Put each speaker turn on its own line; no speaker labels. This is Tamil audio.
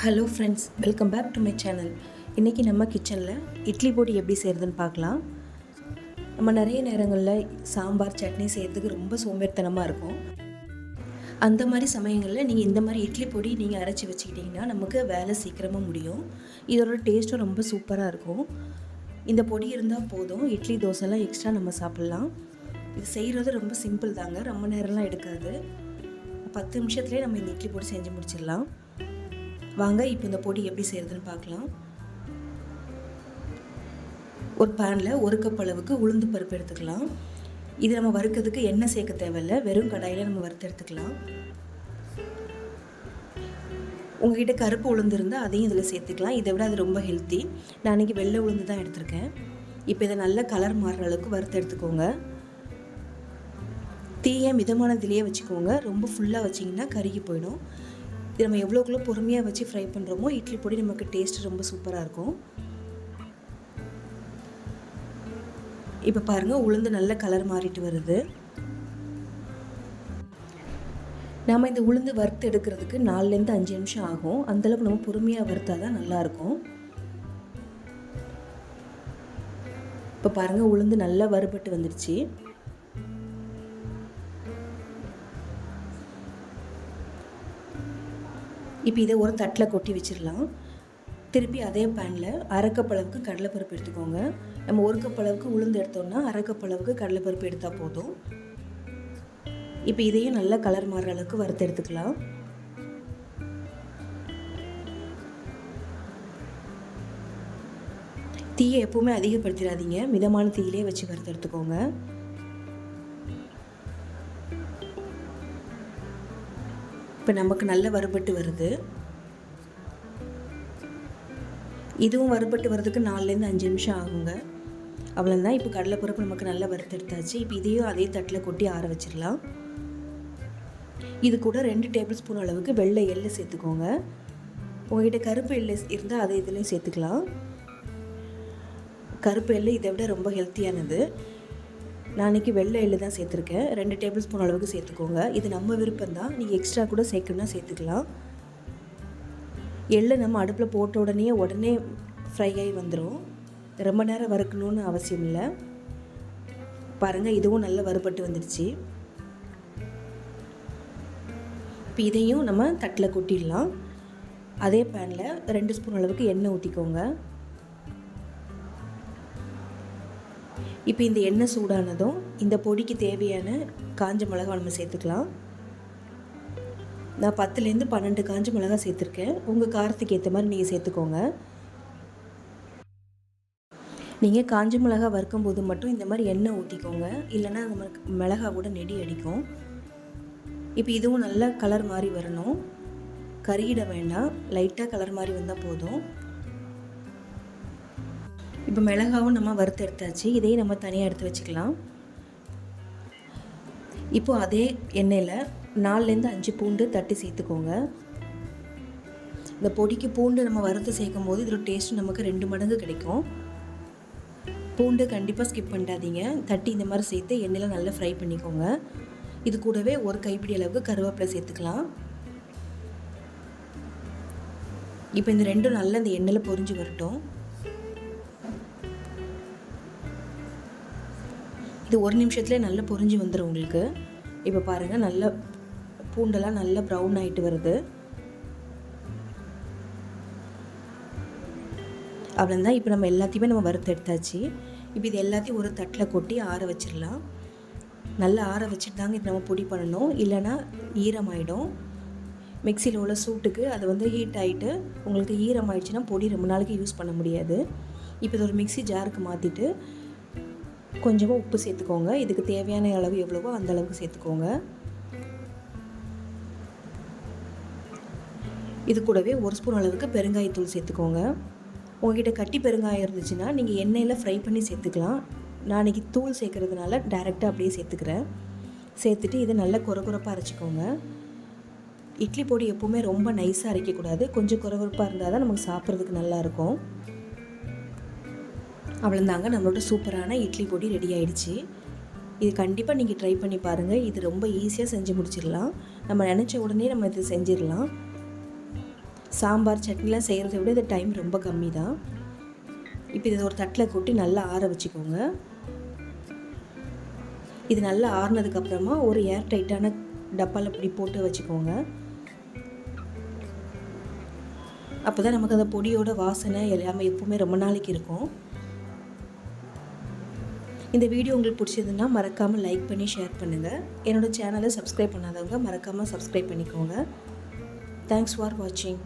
Hello friends welcome back to my channel இன்றைக்கி நம்ம கிச்சனில் இட்லி பொடி எப்படி செய்கிறதுன்னு பார்க்கலாம். நம்ம நிறைய நேரங்களில் சாம்பார் சட்னி செய்கிறதுக்கு ரொம்ப சோம்பேறித்தனமாக இருக்கும். அந்த மாதிரி சமயங்களில் நீங்கள் இந்த மாதிரி இட்லி பொடி நீங்கள் அரைச்சி வச்சுக்கிட்டிங்கன்னா நமக்கு வேலை சீக்கிரமாக முடியும். இதோட டேஸ்ட்டும் ரொம்ப சூப்பராக இருக்கும். இந்த பொடி இருந்தால் போதும் இட்லி தோசைலாம் எக்ஸ்ட்ரா நம்ம சாப்பிட்லாம். இது செய்கிறது ரொம்ப சிம்பிள் தாங்க ரொம்ப நேரம்லாம் எடுக்காது. பத்து நிமிஷத்துலேயே நம்ம இந்த இட்லி பொடி செஞ்சு முடிச்சிடலாம். வாங்க இப்போ இந்த பொடி எப்படி செய்கிறதுன்னு பார்க்கலாம். ஒரு பேனில் ஒரு கப் அளவுக்கு உளுந்து பருப்பு எடுத்துக்கலாம். இது நம்ம வறுக்கிறதுக்கு எண்ணெய் சேர்க்க தேவையில்லை. வெறும் கடாயில் நம்ம வறுத்து எடுத்துக்கலாம். உங்ககிட்ட கருப்பு உளுந்து இருந்தால் அதையும் இதில் சேர்த்துக்கலாம். இதை விட அது ரொம்ப ஹெல்த்தி நான் அன்றைக்கி வெள்ளை உளுந்து தான் எடுத்திருக்கேன். இப்போ இதை நல்ல கலர் மாறுற அளவுக்கு வறுத்து எடுத்துக்கோங்க. தீயை மிதமானதுலேயே வச்சுக்கோங்க. ரொம்ப ஃபுல்லாக வச்சிங்கன்னா கருகி போயிடும். இது நம்ம எவ்வளோக்குள்ளே பொறுமையாக வச்சு ஃப்ரை பண்ணுறோமோ இட்லி பொடி நமக்கு டேஸ்ட் ரொம்ப சூப்பராக இருக்கும். இப்போ பாருங்கள் உளுந்து நல்ல கலர் மாறிட்டு வருது. நாம் இந்த உளுந்து வறுத்து எடுக்கிறதுக்கு நாலுலேருந்து அஞ்சு நிமிஷம் ஆகும். அந்தளவுக்கு நம்ம பொறுமையாக வறுத்தா தான் நல்லாயிருக்கும் இப்போ பாருங்கள் உளுந்து நல்லா வறுபட்டு வந்துடுச்சு இப்போ இதை ஒரு தட்டில் கொட்டி வச்சிடலாம். திருப்பி அதே பேனில் அரைக்கப்பளவுக்கு கடலைப்பருப்பு எடுத்துக்கோங்க. நம்ம ஒரு கப்பளவுக்கு உளுந்து எடுத்தோம்னா அரைக்கப்பளவுக்கு கடலைப்பருப்பு எடுத்தால் போதும். இப்போ இதையும் நல்லா கலர் மாறுற அளவுக்கு வறுத்து எடுத்துக்கலாம். தீயை எப்பவுமே அதிகப்படுத்திடாதீங்க. மிதமான தீயிலே வச்சு வறுத்து எடுத்துக்கோங்க. இப்போ நமக்கு நல்ல வறுபட்டு வருது. இதுவும் வறுபட்டு வர்றதுக்கு நாலுலேருந்து அஞ்சு நிமிஷம் ஆகுங்க. அவ்வளோதான் இப்போ கடலைப்பருப்பு நமக்கு நல்லா வறுத்தெடுத்தாச்சு இப்போ இதையும் அதே தட்டில் கொட்டி ஆற வச்சிடலாம். இது கூட ரெண்டு டேபிள் ஸ்பூன் அளவுக்கு வெள்ளை எள்ளு சேர்த்துக்கோங்க. உங்ககிட்ட கருப்பு எள்ளு இருந்தால் அதை இதுலேயும் சேர்த்துக்கலாம். கருப்பு எள்ளு இதை விட ரொம்ப ஹெல்த்தியானது. நான் இன்றைக்கி வெள்ளை எள்ளு தான் சேர்த்துருக்கேன். ரெண்டு டேபிள் ஸ்பூன் அளவுக்கு சேர்த்துக்கோங்க. இது நம்ம விருப்பம் தான். நீங்கள் எக்ஸ்ட்ரா கூட சேர்க்கணும்னா சேர்த்துக்கலாம். எள்ளு நம்ம அடுப்பில் போட்ட உடனே உடனே ஃப்ரை ஆகி வந்துடும் ரொம்ப நேரம் வறுக்கணும்னு அவசியம் இல்லை. பாருங்கள் இதுவும் நல்லா வறுபட்டு வந்துடுச்சு. இப்போ இதையும் நம்ம தட்டில் கொட்டிடலாம். அதே பேனில் ரெண்டு ஸ்பூன் அளவுக்கு எண்ணெய் ஊற்றிக்கோங்க இப்போ இந்த எண்ணெய் சூடானதும் இந்த பொடிக்கு தேவையான காஞ்ச மிளகா நம்ம சேர்த்துக்கலாம். நான் பத்துலேருந்து பன்னெண்டு காஞ்ச மிளகா சேர்த்துருக்கேன். உங்கள் காரத்துக்கு ஏற்ற மாதிரி நீங்கள் சேர்த்துக்கோங்க. நீங்கள் காஞ்ச மிளகா வறுக்கும் போது மட்டும் இந்த மாதிரி எண்ணெய் ஊற்றிக்கோங்க. இல்லைன்னா அந்த மிளகா கூட நெடி அடிக்கும். இப்போ இதுவும் நல்லா கலர் மாதிரி வரணும். கறியிட வேண்டாம். லைட்டாக கலர் மாதிரி வந்தால் போதும். இப்போ மிளகாவும் நம்ம வறுத்து எடுத்தாச்சு இதையும் நம்ம தனியாக எடுத்து வச்சுக்கலாம். இப்போது அதே எண்ணெயில் நாலுலேருந்து அஞ்சு பூண்டு தட்டி சேர்த்துக்கோங்க. இந்த பொடிக்கு பூண்டு நம்ம வறுத்து சேர்க்கும் போது இதோட டேஸ்ட் நமக்கு ரெண்டு மடங்கு கிடைக்கும். பூண்டு கண்டிப்பாக ஸ்கிப் பண்ணிடாதீங்க. தட்டி இந்த மாதிரி சேர்த்து எண்ணெயில் நல்லா ஃப்ரை பண்ணிக்கோங்க. இது கூடவே ஒரு கைப்பிடி அளவுக்கு கருவேப்பிலை சேர்த்துக்கலாம். இப்போ இந்த ரெண்டும் நல்லா இந்த எண்ணெயில் பொரிஞ்சு வரட்டும். இது ஒரு நிமிஷத்துலேயே நல்லா பொரிஞ்சு வந்துடும் உங்களுக்கு. இப்போ பாருங்கள் நல்ல பூண்டெல்லாம் நல்லா ப்ரௌன் ஆகிட்டு வருது. அவ்வளோதான் இப்போ நம்ம எல்லாத்தையுமே நம்ம வறுத்து எடுத்தாச்சு. இப்போ இது எல்லாத்தையும் ஒரு தட்டில் கொட்டி ஆற வச்சிடலாம். நல்லா ஆற வச்சுட்டு தாங்க இது நம்ம பொடி பண்ணணும். இல்லைன்னா ஈரமாயிடும். மிக்சியில் உள்ள சூட்டுக்கு அது வந்து ஹீட் ஆகிட்டு உங்களுக்கு ஈரம் ஆயிடுச்சுன்னா பொடி ரொம்ப நாளைக்கு யூஸ் பண்ண முடியாது. இப்போ இது ஒரு மிக்சி ஜாருக்கு மாற்றிட்டு கொஞ்சமாக உப்பு சேர்த்துக்கோங்க. இதுக்கு தேவையான அளவு எவ்வளவோ அந்த அளவுக்கு சேர்த்துக்கோங்க. இது கூடவே ஒரு ஸ்பூன் அளவுக்கு பெருங்காயத்தூள் சேர்த்துக்கோங்க. உங்ககிட்ட கட்டி பெருங்காயம் இருந்துச்சுன்னா நீங்கள் எண்ணெயில் ஃப்ரை பண்ணி சேர்த்துக்கலாம். நான் இன்றைக்கி தூள் சேர்க்குறதுனால டைரெக்டாக அப்படியே சேர்த்துக்கிறேன். சேர்த்துட்டு இதை நல்லா குறகுறப்பாக அரைச்சிக்கோங்க. இட்லி பொடி எப்போவுமே ரொம்ப நைஸாக அரைக்கக்கூடாது. கொஞ்சம் குறகுறப்பாக இருந்தால் தான் நமக்கு சாப்பிட்றதுக்கு நல்லாயிருக்கும் அவ்வளோந்தாங்க நம்மளோட சூப்பரான இட்லி பொடி ரெடி ஆயிடுச்சு. இது கண்டிப்பாக நீங்கள் ட்ரை பண்ணி பாருங்கள் இது ரொம்ப ஈஸியாக செஞ்சு முடிச்சிடலாம். நம்ம நினச்ச உடனே நம்ம இது செஞ்சிடலாம். சாம்பார் சட்னிலாம் செய்கிறத விட இது டைம் ரொம்ப கம்மி தான் இப்போ இதை ஒரு தட்டில் கொட்டி நல்லா ஆற வச்சுக்கோங்க. இது நல்லா ஆறுனதுக்கப்புறமா ஒரு ஏர் டைட்டான டப்பாவில் இப்படி போட்டு வச்சுக்கோங்க. அப்போ தான் நமக்கு அந்த பொடியோட வாசனை எல்லாமே எப்போவுமே ரொம்ப நாளைக்கு இருக்கும். இந்த வீடியோ உங்களுக்கு பிடிச்சதுன்னா மறக்காமல் லைக் பண்ணி ஷேர் பண்ணுங்கள் என்னோடய சேனலை சப்ஸ்கிரைப் பண்ணாதவங்க மறக்காமல் சப்ஸ்கிரைப் பண்ணிக்கோங்க. தேங்க்ஸ் ஃபார் வாட்சிங்